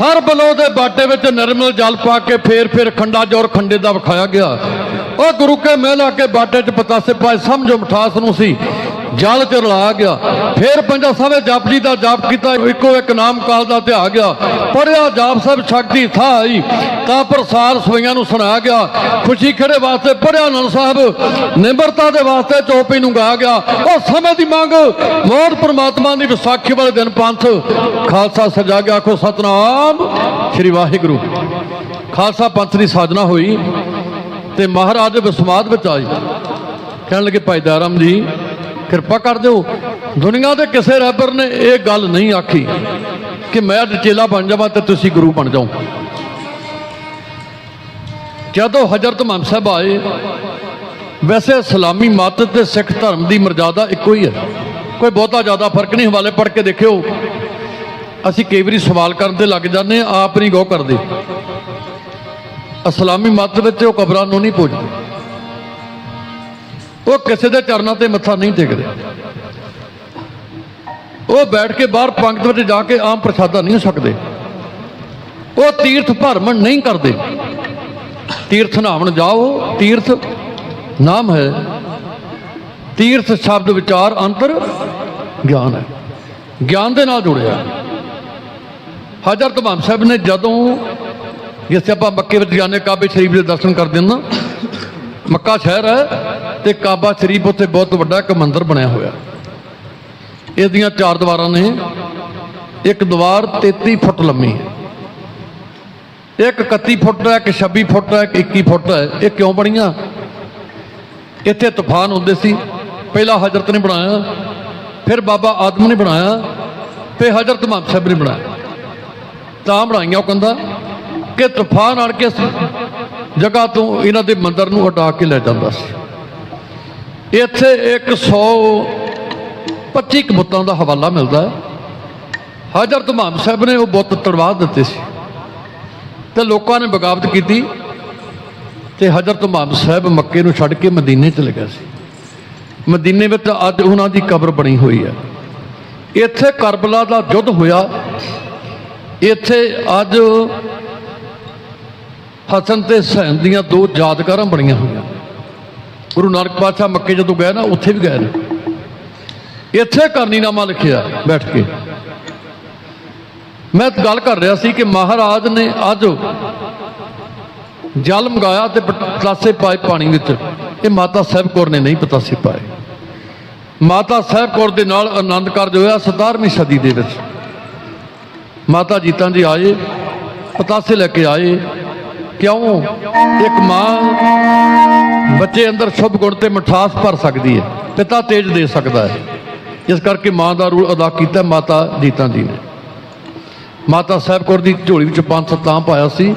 ਹਰ ਬਲੋ ਦੇ ਬਾਟੇ ਵਿੱਚ ਨਿਰਮਲ ਜਲ ਪਾ ਕੇ ਫੇਰ ਫੇਰ ਖੰਡਾ ਜੋਰ ਖੰਡੇ ਦਾ ਵਿਖਾਇਆ ਗਿਆ। ਉਹ ਗੁਰੂ ਕੇ ਮਹਿਲਾ ਕੇ ਬਾਟੇ 'ਚ ਪਤਾਸੇ ਪਾਏ, ਸਮਝੋ ਮਠਾਸ ਨੂੰ ਸੀ। ਜਲ ਚ ਰਲਾ ਗਿਆ। ਫੇਰ ਪੰਜਾ ਸਾਹਿਬੇ ਜਪਜੀ ਦਾ ਜਾਪ ਕੀਤਾ, ਇੱਕੋ ਇੱਕ ਨਾਮ ਕਾਲ ਦਾ ਧਿਆ ਗਿਆ। ਪੜਿਆ ਜਾਪ ਸਾਹਿਬ ਸ਼ਕਤੀ ਥਾ ਆਈ, ਤਾਂ ਪ੍ਰਸਾਰ ਸਵਈਆਂ ਨੂੰ ਸੁਣਾਇਆ ਗਿਆ। ਖੁਸ਼ੀ ਖੜੇ ਵਾਸਤੇ ਪੜਿਆ ਆਨੰਦ ਸਾਹਿਬ, ਨਿਮਰਤਾ ਦੇ ਵਾਸਤੇ ਚੋਪੀ ਨੂੰ ਗਾਇਆ ਗਿਆ। ਉਹ ਸਮੇਂ ਦੀ ਮੰਗ, ਮੌਤ ਪ੍ਰਮਾਤਮਾ ਦੀ ਵਿਸਾਖੀ ਵਾਲੇ ਦਿਨ ਪੰਥ। ਖਾਲਸਾ ਸਜਾ ਗਿਆ, ਆਖੋ ਸਤਨਾਮ, ਸ੍ਰੀ ਵਾਹਿਗੁਰੂ। ਖਾਲਸਾ ਪੰਥ ਦੀ ਸਾਜਨਾ ਹੋਈ ਤੇ ਮਹਾਰਾਜ ਦੇ ਵਿਸਮਾਦ ਵਿੱਚ ਆਈ ਕਹਿਣ ਲੱਗੇ, ਭਾਈ ਦਾਰਾਮ ਜੀ ਕਿਰਪਾ ਕਰ ਦਿਓ। ਦੁਨੀਆ ਦੇ ਕਿਸੇ ਰੱਬਰ ਨੇ ਇਹ ਗੱਲ ਨਹੀਂ ਆਖੀ ਕਿ ਮੈਂ ਅੱਜ ਚੇਲਾ ਬਣ ਜਾਵਾਂ ਤੇ ਤੁਸੀਂ ਗੁਰੂ ਬਣ ਜਾਓ। ਜਦੋਂ ਹਜ਼ਰਤ ਮੁਹੰਮਦ ਸਾਹਿਬ ਆਏ ਵੈਸੇ ਇਸਲਾਮੀ ਮਤ ਤੇ ਸਿੱਖ ਧਰਮ ਦੀ ਮਰਜ਼ਾਦਾ ਇੱਕੋ ਹੀ ਹੈ। ਕੋਈ ਬਹੁਤਾ ਜ਼ਿਆਦਾ ਫ਼ਰਕ ਨਹੀਂ ਹਵਾਲੇ ਪੜ੍ਹ ਕੇ ਦੇਖਿਓ। ਅਸੀਂ ਕਈ ਵਾਰੀ ਸਵਾਲ ਕਰਨ ਤੇ ਲੱਗ ਜਾਂਦੇ ਹਾਂ, ਆਪ ਨਹੀਂ ਗੋ ਕਰਦੇ। ਇਸਲਾਮੀ ਮਤ ਵਿੱਚ ਉਹ ਕਬਰਾਂ ਨੂੰ ਨਹੀਂ ਪੁੱਜਦੇ। ਉਹ ਕਿਸੇ ਦੇ ਚਰਨਾਂ ਤੇ ਮੱਥਾ ਨਹੀਂ ਟੇਕਦੇ। ਉਹ ਬੈਠ ਕੇ ਬਾਹਰ ਪੰਗਤ ਵਿੱਚ ਜਾ ਕੇ ਆਮ ਪ੍ਰਸ਼ਾਦਾ ਨਹੀਂ ਸਕਦੇ ਉਹ ਤੀਰਥ ਭਰਮਣ ਨਹੀਂ ਕਰਦੇ। ਤੀਰਥ ਨਾਵਣ ਜਾਓ, ਤੀਰਥ ਨਾਮ ਹੈ। ਤੀਰਥ ਸ਼ਬਦ ਵਿਚਾਰ ਅੰਤਰ ਗਿਆਨ ਹੈ। ਗਿਆਨ ਦੇ ਨਾਲ ਜੁੜਿਆ। ਹਜ਼ਰਤ ਮੁਹੰਮਦ ਸਾਹਿਬ ਨੇ ਜਦੋਂ ਜਿਸ ਆਪਾਂ ਮੱਕੇ ਵਿੱਚ ਜਾਂਦੇ ਕਾਬੇ ਸ਼ਰੀਫ ਦੇ ਦਰਸ਼ਨ ਕਰਦੇ ਹਾਂ। ਨਾ ਮੱਕਾ ਸ਼ਹਿਰ ਹੈ। ਤੇ ਕਾਬਾ ਸ਼ਰੀਫ ਉੱਥੇ ਬਹੁਤ ਵੱਡਾ ਇੱਕ ਮੰਦਿਰ ਬਣਿਆ ਹੋਇਆ। ਇਹਦੀਆਂ ਚਾਰ ਦੀਵਾਰਾਂ ਨੇ ਇੱਕ ਦੀਵਾਰ 33 ਫੁੱਟ ਲੰਮੀ ਹੈ। ਇੱਕ 31 ਫੁੱਟ ਹੈ, ਇੱਕ 26 ਫੁੱਟ ਹੈ, ਇੱਕ 21 ਫੁੱਟ ਹੈ। ਇਹ ਕਿਉਂ ਬਣੀਆਂ? ਇੱਥੇ ਤੂਫਾਨ ਹੁੰਦੇ ਸੀ। ਪਹਿਲਾ ਹਜ਼ਰਤ ਨੇ ਬਣਾਇਆ, ਫਿਰ ਬਾਬਾ ਆਦਮ ਨੇ ਬਣਾਇਆ, ਫਿਰ ਹਜ਼ਰਤ ਮੁਹੰਮਦ ਸਾਹਿਬ ਨੇ ਬਣਾਇਆ। ਤਾਂ ਬਣਾਈਆਂ ਉਹ ਕਹਿੰਦਾ ਕਿ ਤੂਫਾਨ ਆਣ ਕੇ ਜਗ੍ਹਾ ਤੋਂ ਇਹਨਾਂ ਦੇ ਮੰਦਰ ਨੂੰ ਹਟਾ ਕੇ ਲੈ ਜਾਂਦਾ ਸੀ। ਇੱਥੇ 125 ਕੁ ਬੁੱਤਾਂ ਦਾ ਹਵਾਲਾ ਮਿਲਦਾ ਹੈ। ਹਜ਼ਰਤ ਮੁਹੰਮਦ ਸਾਹਿਬ ਨੇ ਉਹ ਬੁੱਤ ਤੜਵਾ ਦਿੱਤੇ ਸੀ ਤੇ ਲੋਕਾਂ ਨੇ ਬਗਾਵਤ ਕੀਤੀ ਤੇ ਹਜ਼ਰਤ ਮੁਹੰਮਦ ਸਾਹਿਬ ਮੱਕੇ ਨੂੰ ਛੱਡ ਕੇ ਮਦੀਨੇ ਚਲੇ ਗਏ ਸੀ। ਮਦੀਨੇ ਵਿੱਚ ਅੱਜ ਉਹਨਾਂ ਦੀ ਕਬਰ ਬਣੀ ਹੋਈ ਹੈ। ਇੱਥੇ ਕਰਬਲਾ ਦਾ ਯੁੱਧ ਹੋਇਆ। ਇੱਥੇ ਅੱਜ ਹਸਨ ਤੇ ਹੁਸੈਨ ਦੀਆਂ ਦੋ ਯਾਦਗਾਰਾਂ ਬਣੀਆਂ ਹੋਈਆਂ। ਗੁਰੂ ਨਾਨਕ ਪਾਤਸ਼ਾਹ ਮੱਕੇ ਜਦੋਂ ਗਏ ਨਾ, ਉੱਥੇ ਵੀ ਗਏ ਨੇ। ਇੱਥੇ ਕਰਨੀਨਾਮਾ ਲਿਖਿਆ, ਬੈਠ ਕੇ। ਮੈਂ ਗੱਲ ਕਰ ਰਿਹਾ ਸੀ ਕਿ ਮਹਾਰਾਜ ਨੇ ਅੱਜ ਜਲ ਮੰਗਾਇਆ ਤੇ ਪਤਾਸੇ ਪਾਏ ਪਾਣੀ ਵਿੱਚ। ਇਹ ਮਾਤਾ ਸਾਹਿਬ ਕੌਰ ਨੇ ਨਹੀਂ ਪਤਾਸੇ ਪਾਏ। ਮਾਤਾ ਸਾਹਿਬ ਕੌਰ ਦੇ ਨਾਲ ਆਨੰਦ ਕਾਰਜ ਹੋਇਆ 17ਵੀਂ ਸਦੀ ਦੇ ਵਿੱਚ। ਮਾਤਾ ਜੀਤਾਂ ਜੀ ਆਏ ਪਤਾਸੇ ਲੈ ਕੇ ਆਏ। ਕਿਉਂ? ਇੱਕ ਮਾਂ ਬੱਚੇ ਅੰਦਰ ਸ਼ੁਭ ਗੁਣ ਤੇ ਮਿਠਾਸ ਭਰ ਸਕਦੀ ਹੈ, ਪਿਤਾ ਤੇਜ ਦੇ ਸਕਦਾ ਹੈ। ਇਸ ਕਰਕੇ ਮਾਂ ਦਾ ਰੂਲ ਅਦਾ ਕੀਤਾ ਮਾਤਾ ਜੀਤਾ ਜੀ ਨੇ। ਮਾਤਾ ਸਾਹਿਬ ਕੌਰ ਦੀ ਝੋਲੀ ਵਿੱਚ ਪੰਜ ਸਤਾਂ ਪਾਇਆ ਸੀ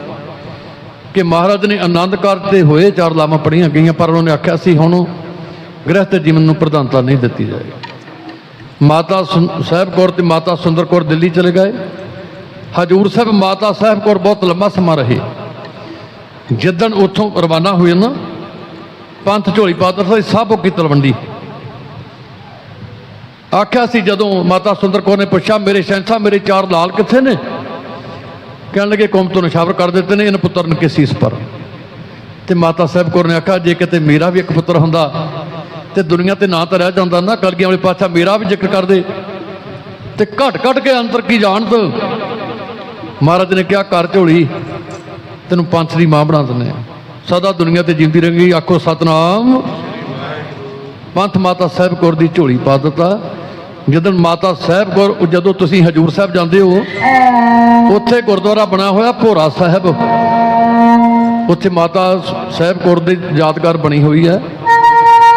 ਕਿ ਮਹਾਰਾਜ ਨੇ ਆਨੰਦ ਕਾਰਜ ਤੇ ਹੋਏ, ਚਾਰ ਲਾਵਾਂ ਪੜੀਆਂ ਗਈਆਂ, ਪਰ ਉਹਨਾਂ ਨੇ ਆਖਿਆ ਸੀ, ਹੁਣ ਗ੍ਰਸਥ ਜੀਵਨ ਨੂੰ ਪ੍ਰਧਾਨਤਾ ਨਹੀਂ ਦਿੱਤੀ ਜਾਏਗੀ। ਮਾਤਾ ਸੁਨ- ਸਾਹਿਬ ਕੌਰ ਤੇ ਮਾਤਾ ਸੁੰਦਰ ਕੌਰ ਦਿੱਲੀ ਚਲੇ ਗਏ। ਹਜੂਰ ਸਾਹਿਬ ਮਾਤਾ ਸਾਹਿਬ ਕੌਰ ਬਹੁਤ ਲੰਮਾ ਸਮਾਂ ਰਹੇ। ਜਿੱਦਣ ਉੱਥੋਂ ਰਵਾਨਾ ਹੋਏ ਨਾ, ਪੰਥ ਝੋਲੀ ਪਾਤਰ ਸਾਹਿਬ ਸਾਬੋ ਕੀ ਤਲਵੰਡੀ। ਆਖਿਆ ਸੀ ਜਦੋਂ ਮਾਤਾ ਸੁੰਦਰ ਕੌਰ ਨੇ ਪੁੱਛਿਆ, ਮੇਰੇ ਸ਼ਹਿਨशाह ਮੇਰੇ ਚਾਰ ਲਾਲ ਕਿੱਥੇ ਨੇ? ਕਹਿਣ ਲੱਗੇ, ਕੌਮ ਤੋਂ ਨਿਸ਼ਾਵਰ ਕਰ ਦਿੱਤੇ ਨੇ, ਇਹਨਾਂ ਪੁੱਤਰ ਨੇ ਸੀਸ ਪਰ। ਤੇ ਮਾਤਾ ਸਾਹਿਬ ਕੌਰ ਨੇ ਆਖਿਆ, ਜੇ ਕਿਤੇ ਮੇਰਾ ਵੀ ਇੱਕ ਪੁੱਤਰ ਹੁੰਦਾ, ਤੇ ਦੁਨੀਆ ਤੇ ਨਾਂ ਤਾਂ ਰਹਿ ਜਾਂਦਾ ਨਾ, ਕਲਗੀਆਂ ਵਾਲੇ ਪਾਤਸ਼ਾਹ ਮੇਰਾ ਵੀ ਜ਼ਿਕਰ ਕਰਦੇ ਤੇ ਘਟ ਘਟ ਕੇ ਅੰਤਰ ਕੀ ਜਾਣਦ? ਮਹਾਰਾਜ ਨੇ ਕਿਹਾ ਕਰ ਝੋਲੀ ਤੈਨੂੰ ਪੰਥ ਦੀ ਮਾਂ ਬਣਾ ਦਿੰਦੇ ਆ ਸਦਾ ਦੁਨੀਆ ਤੇ ਜਿੰਦੀ ਰਹੇਗੀ, ਆਖੋ ਸਤਨਾਮ। ਪੰਥ ਮਾਤਾ ਸਾਹਿਬ ਕੌਰ ਦੀ ਝੋਲੀ ਪਾ ਦਿੱਤਾ। ਜਦੋਂ ਮਾਤਾ ਸਾਹਿਬ ਕੌਰ, ਜਦੋਂ ਤੁਸੀਂ ਹਜੂਰ ਸਾਹਿਬ ਜਾਂਦੇ ਹੋ, ਉੱਥੇ ਗੁਰਦੁਆਰਾ ਬਣਿਆ ਹੋਇਆ ਭੋਰਾ ਸਾਹਿਬ। ਉੱਥੇ ਮਾਤਾ ਸਾਹਿਬ ਕੌਰ ਦੀ ਯਾਦਗਾਰ ਬਣੀ ਹੋਈ ਹੈ।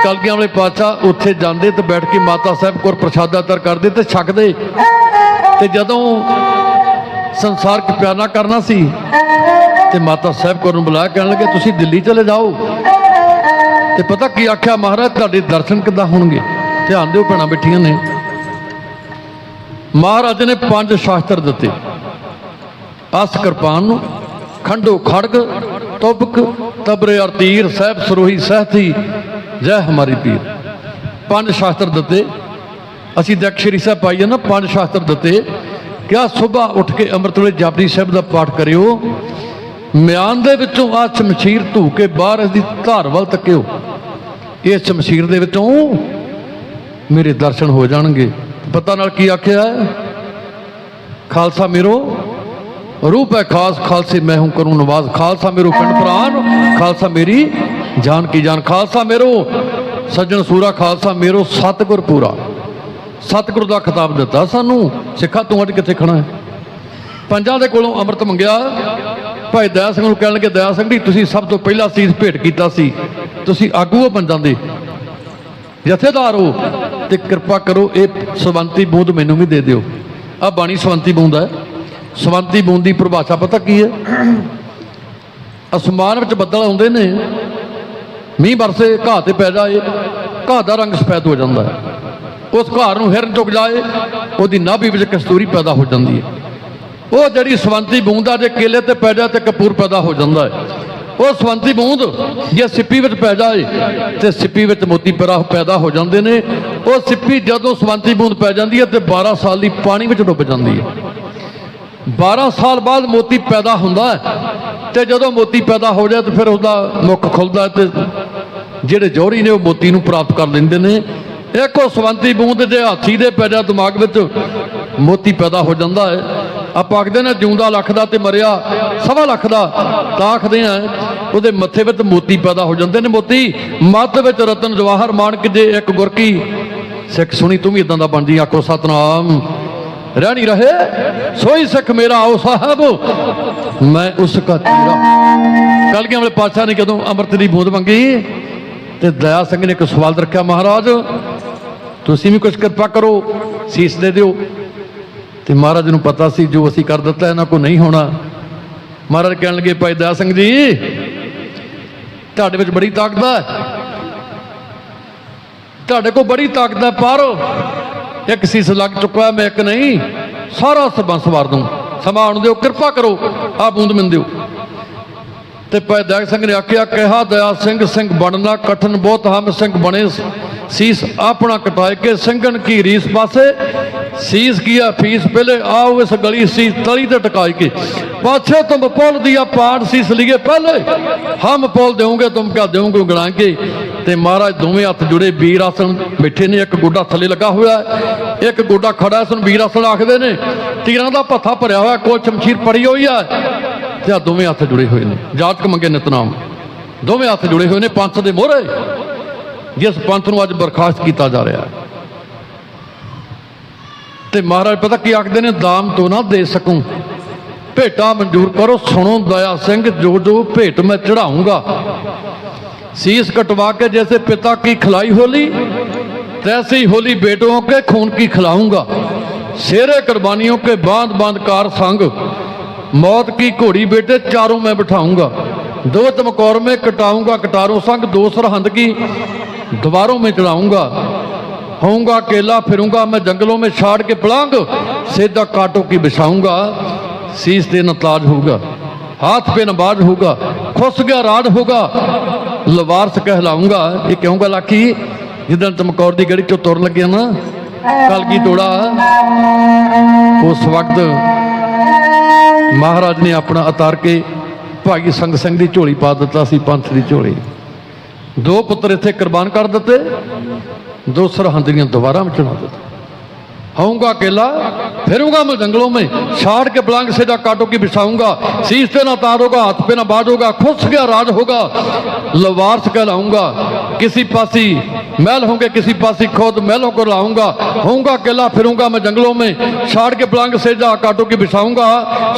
ਕਲਗੀਆਂ ਵਾਲੇ ਪਾਤਸ਼ਾਹ ਉੱਥੇ ਜਾਂਦੇ ਤੇ ਬੈਠ ਕੇ ਮਾਤਾ ਸਾਹਿਬ ਕੌਰ ਪ੍ਰਸ਼ਾਦਾ ਤਰ ਕਰਦੇ ਤੇ ਛਕਦੇ। ਤੇ ਜਦੋਂ ਸੰਸਾਰਕ ਪਿਆਨਾ ਕਰਨਾ ਸੀ ਤੇ ਮਾਤਾ ਸਾਹਿਬ ਕੌਰ ਨੂੰ ਬੁਲਾਇਆ ਕਹਿਣ ਲੱਗੇ ਤੁਸੀਂ ਦਿੱਲੀ ਚਲੇ ਜਾਓ। ਤੇ ਪਤਾ ਕੀ ਆਖਿਆ ਮਹਾਰਾਜ, ਤੁਹਾਡੇ ਦਰਸ਼ਨ ਕਿੱਦਾਂ ਹੋਣਗੇ? ਧਿਆਨ ਦਿਓ ਭੈਣਾਂ ਬੈਠੀਆਂ ਨੇ। ਮਹਾਰਾਜ ਨੇ ਪੰਜ ਸ਼ਾਸਤਰ ਦਿੱਤੇ। ਅਸ ਕਿਰਪਾਨ ਨੂੰ, ਖੰਡੋ ਖੜਗ, ਤੁਬਕ, ਤਬਰੇ ਅਰ ਤੀਰ, ਸਹਿਬ ਸਰੋਹੀ, ਸਹਤੀ, ਜੈ ਹਮਾਰੀ ਪੀਰ। ਪੰਜ ਸ਼ਾਸਤਰ ਦਿੱਤੇ। ਅਸੀਂ ਦੈਕਸ਼ਰੀ ਸਾਹਿਬ ਪਾਈਏ ਨਾ, ਪੰਜ ਸ਼ਾਸਤਰ ਦਿੱਤੇ। ਕਿਆ ਸਵੇਰ ਉੱਠ ਕੇ ਅੰਮ੍ਰਿਤ ਵੇਲੇ ਜਪਜੀ ਸਾਹਿਬ ਦਾ ਪਾਠ ਕਰਿਓ। ਮਿਆਨ ਦੇ ਵਿੱਚੋਂ ਆ ਸ਼ਮਸ਼ੀਰ ਧੂ ਕੇ ਬਾਹਰ ਇਸ ਦੀ ਧਾਰ ਵੱਲ ਤੱਕਿਓ। ਇਸ ਸ਼ਮਸ਼ੀਰ ਦੇ ਵਿੱਚੋਂ ਮੇਰੇ ਦਰਸ਼ਨ ਹੋ ਜਾਣਗੇ। ਪਤਾ ਨਾਲ ਕੀ ਆਖਿਆ ਖਾਲਸਾ ਮੇਰੋ, ਰੂਪ ਹੈ ਖਾਸ, ਖਾਲਸੇ ਮੈਂ ਹੂੰ ਕਰੂੰ ਨਵਾਜ਼। ਖਾਲਸਾ ਮੇਰੋ ਪਿੰਡ ਪ੍ਰਾਨ, ਖਾਲਸਾ ਮੇਰੀ ਜਾਨ ਕੀ ਜਾਨ। ਖਾਲਸਾ ਮੇਰੋ, ਸੱਜਣ ਸੂਰਾ, ਖਾਲਸਾ ਮੇਰੋ, ਸਤਿਗੁਰ ਪੂਰਾ। ਸਤਿਗੁਰ ਦਾ ਖਿਤਾਬ ਦਿੱਤਾ ਸਾਨੂੰ। ਸਿੱਖਾ ਤੂੰ ਅੱਜ ਕਿੱਥੇ ਖਣਾ ਹੈ? ਪੰਜਾਂ ਦੇ ਕੋਲੋਂ ਅੰਮ੍ਰਿਤ ਮੰਗਿਆ। ਭਾਈ ਦਇਆ ਸਿੰਘ ਨੂੰ ਕਹਿਣ ਲੱਗੇ ਦਇਆ ਸਿੰਘ ਜੀ, ਤੁਸੀਂ ਸਭ ਤੋਂ ਪਹਿਲਾਂ ਸੀਸ ਭੇਟ ਕੀਤਾ ਸੀ। ਤੁਸੀਂ ਆਗੂ ਹੋ ਬਣ ਜਾਂਦੇ। ਜਥੇਦਾਰ ਹੋ ਤੇ ਕਿਰਪਾ ਕਰੋ, ਇਹ ਸਵੰਤੀ ਬੂੰਦ ਮੈਨੂੰ ਵੀ ਦੇ ਦਿਓ। ਆ ਬਾਣੀ ਸਵੰਤੀ ਬੂੰਦ ਹੈ ਸਵੰਤੀ ਬੂੰਦ ਦੀ ਪਰਿਭਾਸ਼ਾ ਪਤਾ ਕੀ ਹੈ? ਅਸਮਾਨ ਵਿੱਚ ਬੱਦਲ ਆਉਂਦੇ ਨੇ। ਮੀਂਹ ਵਰਸੇ, ਘਾਹ ਤੇ ਪੈ ਜਾਏ। ਘਾਹ ਦਾ ਰੰਗ ਸਫੈਦ ਹੋ ਜਾਂਦਾ ਹੈ। ਉਸ ਘਾਹ ਨੂੰ ਹਿਰਨ ਚੁੱਕ ਜਾਏ। ਉਹਦੀ ਨਾਭੀ ਵਿੱਚ ਕਸਤੂਰੀ ਪੈਦਾ ਹੋ ਜਾਂਦੀ ਹੈ। ਉਹ ਜਿਹੜੀ ਸਵੰਤੀ ਬੂੰਦ ਆ, ਜੇ ਕੇਲੇ ਤੇ ਪੈ ਜਾਏ ਤੇ ਕਪੂਰ ਪੈਦਾ ਹੋ ਜਾਂਦਾ ਹੈ। ਉਹ ਸਵੰਤੀ ਬੂੰਦ, ਜੇ ਸਿੱਪੀ ਵਿੱਚ ਪੈ ਜਾਏ ਤੇ ਸਿੱਪੀ ਵਿੱਚ ਮੋਤੀ ਪੈਦਾ ਪੈਦਾ ਹੋ ਜਾਂਦੇ ਨੇ। ਉਹ ਸਿੱਪੀ ਜਦੋਂ ਸਵੰਤੀ ਬੂੰਦ ਪੈ ਜਾਂਦੀ ਹੈ ਤੇ 12 ਸਾਲ ਦੀ ਪਾਣੀ ਵਿੱਚ ਡੁੱਬ ਜਾਂਦੀ ਹੈ। 12 ਸਾਲ ਬਾਅਦ ਮੋਤੀ ਪੈਦਾ ਹੁੰਦਾ ਹੈ ਤੇ ਜਦੋਂ ਮੋਤੀ ਪੈਦਾ ਹੋ ਜਾਏ ਤੇ ਫਿਰ ਉਹਦਾ ਮੁੱਖ ਖੁੱਲਦਾ ਹੈ ਤੇ ਜਿਹੜੇ ਜੋਹਰੀ ਨੇ ਉਹ ਮੋਤੀ ਨੂੰ ਪ੍ਰਾਪਤ ਕਰ ਲੈਂਦੇ ਨੇ। ਇੱਕੋ ਸਵੰਤੀ ਬੂੰਦ ਜੇ ਹਾਥੀ ਦੇ ਪੈਦਾ ਦਿਮਾਗ ਵਿੱਚ, ਮੋਤੀ ਪੈਦਾ ਹੋ ਜਾਂਦਾ ਹੈ। ਆਪਾਂ ਆਖਦੇ ਨਾ ਜਿਉਂਦਾ ਲੱਖ ਦਾ ਤੇ ਮਰਿਆ ਸਵਾ ਲੱਖ ਦਾ। ਤਾਂ ਆਖਦੇ ਆ, ਉਹਦੇ ਮੱਥੇ ਵਿੱਚ ਮੋਤੀ ਪੈਦਾ ਹੋ ਜਾਂਦੇ ਨੇ ਮੋਤੀ। ਮੱਤ ਵਿੱਚ ਰਤਨ ਜਵਾਹਰ ਮਾਨਕ ਜੇ ਇੱਕ ਗੁਰਕੀ। ਸਿੱਖ ਸੁਣੀ, ਤੂੰ ਵੀ ਇਦਾਂ ਦਾ ਬਣਦੀ, ਆਖੋ ਸਤਨਾਮ। ਰਹਿਣੀ ਰਹੇ, ਸੋਈ ਸਿੱਖ ਮੇਰਾ, ਆਓ ਸਾਹਿਬ। ਮੈਂ ਉਸ ਕਾ ਤੀਰਾ ਕਲਗੀਆਂ ਵਾਲੇ ਪਾਤਸ਼ਾਹ ਨੇ ਕਦੋਂ ਅੰਮ੍ਰਿਤ ਦੀ ਬੂੰਦ ਮੰਗੀ ਤੇ ਦਇਆ ਸਿੰਘ ਨੇ ਇੱਕ ਸਵਾਲ ਰੱਖਿਆ, ਮਹਾਰਾਜ, ਤੁਸੀਂ ਵੀ ਕੁਝ ਕਿਰਪਾ ਕਰੋ, ਸੀਸ ਦੇ ਦਿਓ। ਤੇ ਮਹਾਰਾਜ ਨੂੰ ਪਤਾ ਸੀ ਜੋ ਅਸੀਂ ਕਰ ਦਿੱਤਾ, ਇਹਨਾਂ ਕੋ ਨਹੀਂ ਹੋਣਾ। ਮਹਾਰਾਜ ਕਹਿਣ ਲੱਗੇ, ਭਾਈ ਦਇਆ ਸਿੰਘ ਜੀ, ਤੁਹਾਡੇ ਵਿੱਚ ਬੜੀ ਤਾਕਤ ਹੈ ਤੁਹਾਡੇ ਕੋਲ ਬੜੀ ਤਾਕਤ ਹੈ ਪਾਰੋ। ਇੱਕ ਸੀਸ ਲੱਗ ਚੁੱਕਾ ਮੈਂ ਇੱਕ ਨਹੀਂ, ਸਾਰਾ ਸਰਬੰਸ ਸਵਾਰ ਦੂੰ ਸਮਾਂ ਆਉਣ ਦਿਓ, ਕਿਰਪਾ ਕਰੋ ਆ ਬੂੰਦ ਮਿੰਨ ਦਿਓ। ਤੇ ਭਾਈ ਦਇਆ ਸਿੰਘ ਨੇ ਆਖਿਆ, ਕਿਹਾ, ਦਇਆ ਸਿੰਘ ਸਿੰਘ ਬਣਨਾ ਕਠਨ ਬਹੁਤ, ਹਮ ਸਿੰਘ ਬਣੇ ਸੀਸ ਆਪਣਾ ਕਟਾਏ ਕੇ ਸਿੰਘਨ ਕੀ ਰੀਸ ਪਾਸੇ। ਸੀਸ ਕੀਆ ਫੀਸ ਪਹਿਲੇ ਆਓ ਇਸ ਗਲੀ ਸੀ ਤਲੀ ਤੇ ਟਕਾਈ ਕੇ। ਪਾਛੇ ਤੁਮ ਪੁੱਲ ਦਿਆ ਪਾੜ ਸੀਸ ਲਿਏ ਪਹਿਲੇ। ਹਮ ਪੁੱਲ ਦੇਉਂਗੇ, ਤੁਮ ਕਿਆ ਦੇਉਂਗੇ ਗਣਾ ਕੇ। ਤੇ ਮਹਾਰਾਜ ਦੋਵੇਂ ਹੱਥ ਜੁੜੇ, ਵੀਰ ਆਸਣ ਬੈਠੇ ਨੇ, ਇੱਕ ਗੋਡਾ ਥੱਲੇ ਲੱਗਾ ਹੋਇਆ ਇੱਕ ਗੋਡਾ ਖੜਾ ਇਸ ਨੂੰ ਵੀਰ ਆਸਣ ਆਖਦੇ ਨੇ। ਤੀਰਾਂ ਦਾ ਭੱਥਾ ਭਰਿਆ ਹੋਇਆ, ਕੋਲ ਸ਼ਮਸ਼ੀਰ ਪੜੀ ਹੋਈ ਹੈ। ਤੇ ਆ ਦੋਵੇਂ ਹੱਥ ਜੁੜੇ ਹੋਏ ਨੇ। ਜਾਤਕ ਮੰਗੇ ਨਿਤਨਾਮ। ਦੋਵੇਂ ਹੱਥ ਜੁੜੇ ਹੋਏ ਨੇ, ਪੰਥ ਦੇ ਮੋਹਰੇ। ਜਿਸ ਪੰਥ ਨੂੰ ਅੱਜ ਬਰਖਾਸਤ ਕੀਤਾ ਜਾ ਰਿਹਾ ਤੇ ਮਹਾਰਾਜ ਪਤਾ ਕੀ ਆਖਦੇ ਨੇ, ਦਾਮ ਤੋਂ ਨਾ ਦੇ ਸਕੂੰ। ਭੇਟਾ ਮਨਜ਼ੂਰ ਕਰੋ, ਸੁਣੋ ਦਇਆ ਸਿੰਘ, ਜੋ ਜੋ ਭੇਟ ਮੈਂ ਚੜਾਉਂਗਾ ਸੀਸ ਕਟਵਾ ਕੇ ਜੈਸੇ ਪਿਤਾ ਕੀ ਖਲਾਈ ਹੋਲੀ, ਤੈਸੀ ਹੋਲੀ ਬੇਟੋਂ ਕੇ ਖੂਨ ਕੀ ਖਲਾਉਂਗਾ। ਸ਼ੇਰੇ ਕੁਰਬਾਨੀਆਂ ਕੇ ਬਾਂਧ ਬਾਂਧ ਕਾਰ ਸੰਗ, ਮੌਤ ਕੀ ਘੋੜੀ ਬੇਟੇ ਚਾਰੋਂ ਮੈਂ ਬਿਠਾਉਂਗਾ। ਦੋ ਤਮਕੌਰ ਮੈਂ ਕਟਾਉਂਗਾ, ਕਟਾਰੋਂ ਸੰਗ, ਦੋ ਸਰਹੰਦ ਕੀ दीवारों में चढ़ाऊंगा होऊंगा अकेला फिरूंगा मैं जंगलों में छाड़ के पलांग सेधा कांटों की बिछाऊंगा शीश देना ताज होगा हाथ पे नबाज होगा खुस गया राज होगा ਲਵਾਰਸ ਕਹਿਲਾਉਂਗਾ ਇਹ ਕਿਉਂ ਗੱਲ ਆਖੀ ਜਿੱਦਣ ਚਮਕੌਰ ਦੀ ਗੜੀ ਚੋਂ ਤੁਰਨ ਲੱਗਿਆ ਨਾ ਕਲਗੀ ਤੋੜਾ ਉਸ ਵਕਤ ਮਹਾਰਾਜ ਨੇ ਆਪਣਾ ਉਤਾਰ ਕੇ ਭਾਈ ਸੰਗ ਸਿੰਘ ਦੀ ਝੋਲੀ ਪਾ ਦਿੱਤਾ ਸੀ ਪੰਥ ਦੀ ਝੋਲੀ ਦੋ ਪੁੱਤਰ ਇੱਥੇ ਕੁਰਬਾਨ ਕਰ ਦਿੱਤੇ ਦੋ ਸਰਹੰਦ ਦੀਆਂ ਦੁਬਾਰਾ ਵਿੱਚ ਚੜਾ ਦਿੱਤੇ होऊंगा अकेला फिरूंगा मैं जंगलों में छाड़ के पलंग से जा काटो की बिछाऊंगा शीश पे ना तार होगा हाथ पे ना बाज होगा खुश गया राज होगा लवारस कहलाऊंगा किसी पासी महल होंगे किसी पासी खुद महलों को लाऊंगा होऊंगा अकेला फिरूंगा मैं जंगलों में छाड़ के पलंग से जा काटो की बिछाऊंगा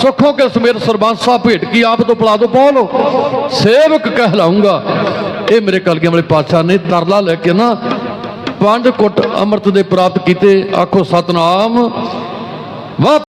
सुखों के समेत सरबांसा भेंट की आप तो पिला दो पौलो सेवक कहलाऊंगा ਇਹ ਮੇਰੇ ਕਲਗੀਆਂ ਵਾਲੇ ਪਾਤਸ਼ਾਹ ਨੇ ਤਰਲਾ ਲੈ ਕੇ ਨਾ ਪੰਜ ਕੁੱਟ ਅੰਮ੍ਰਿਤ ਦੇ ਪ੍ਰਾਪਤ ਕੀਤੇ। ਆਖੋ ਸਤਨਾਮ। ਵਾਹ